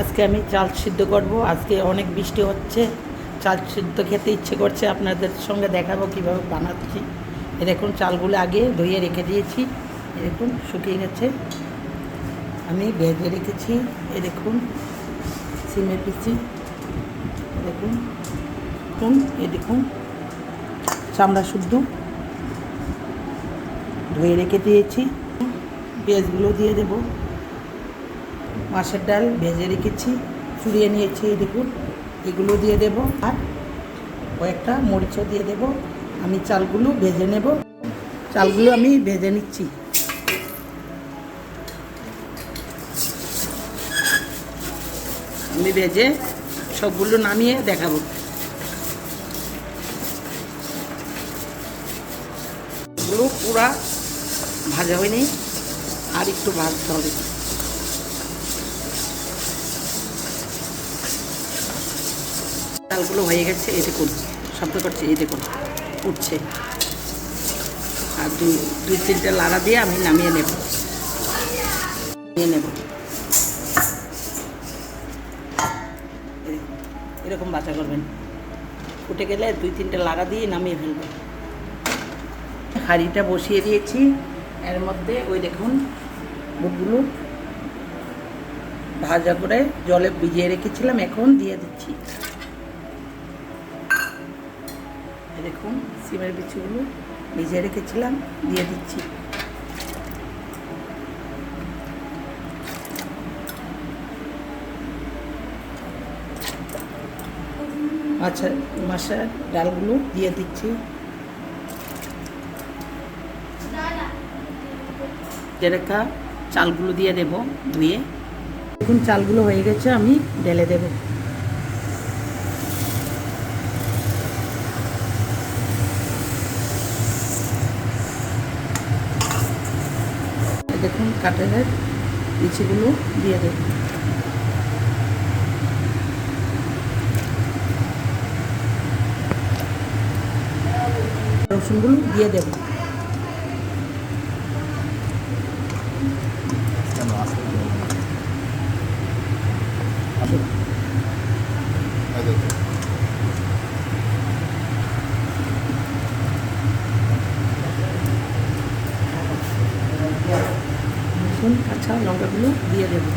আজকে আমি চাল সিদ্ধ করব। আজকে অনেক বৃষ্টি হচ্ছে। চাল সিদ্ধ খেতে ইচ্ছে করছে। আপনাদের সঙ্গে দেখাবো কীভাবে বানাচ্ছি। এ দেখুন, চালগুলো আগে ধুয়ে রেখে দিয়েছি। এ দেখুন, শুকিয়ে গেছে। আমি ভেজে রেখেছি। এ দেখুন, সিমে এ দেখুন দেখুন এ দেখুন, চামড়া শুদ্ধ। ধুয়ে রেখে দিয়েছি। পেঁয়াজগুলো দিয়ে দেবো। মাছের ডাল ভেজে রেখেছি চুরিয়ে নিয়েছি এই দেখুন, এগুলো দিয়ে দেব, আর কয়েকটা মরিচও দিয়ে দেব। আমি চালগুলো ভেজে নেব। চালগুলো আমি ভেজে নিচ্ছি। আমি ভেজে সবগুলো নামিয়ে দেখাবো। এগুলো পুরা ভাজা হয়নি, আর একটু ভাজতে হবে। চালগুলো হয়ে গেছে, এই দেখুন শব্দ করছে এই দেখুন, উঠছে। আর দুই দুই তিনটে লাড়া দিয়ে আমি নামিয়ে নেব। নিয়ে নেব। এরকম বাচ্চা করবেন। ফুটে গেলে দুই তিনটে লাড়া দিয়ে নামিয়ে ফেলবেন। হাঁড়িটা বসিয়ে দিয়েছি। এর মধ্যে ওই দেখুন, বুকগুলো ভাজা করে জলে ভিজিয়ে রেখেছিলাম, এখন দিয়ে দিচ্ছি। দেখুন, সিমের বিচিগুলো ভিজিয়ে রেখেছিলাম, দিয়ে দিচ্ছি। আচ্ছা মাছের ডালগুলো দিয়ে দিচ্ছি। যেরেখা চালগুলো দিয়ে দেব ধুয়ে। দেখুন, চালগুলো হয়ে গেছে, আমি ঢেলে দেব। দেখুন কাঠের বিচিগুলো দিয়ে দেব। রসুনগুলো দিয়ে দেবো। কেন আসতে রসুন কাঁচা লঙ্কাগুলো দিয়ে দেবো।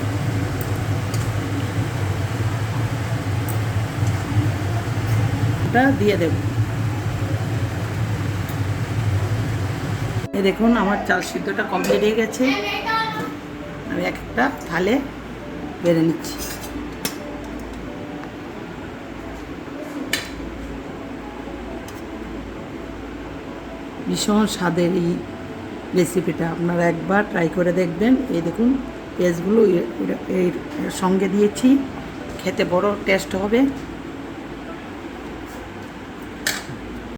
ওটা দিয়ে দেব। এই দেখুন, আমার চাল সিদ্ধটা কমপ্লিট হয়ে গেছে। আমি এক একটা থালে বেড়ে নিচ্ছি। ভীষণ স্বাদের এই রেসিপিটা আপনারা একবার ট্রাই করে দেখবেন। এই দেখুন, পেঁয়াজগুলো এর- সঙ্গে দিয়েছি। খেতে বড় টেস্ট হবে।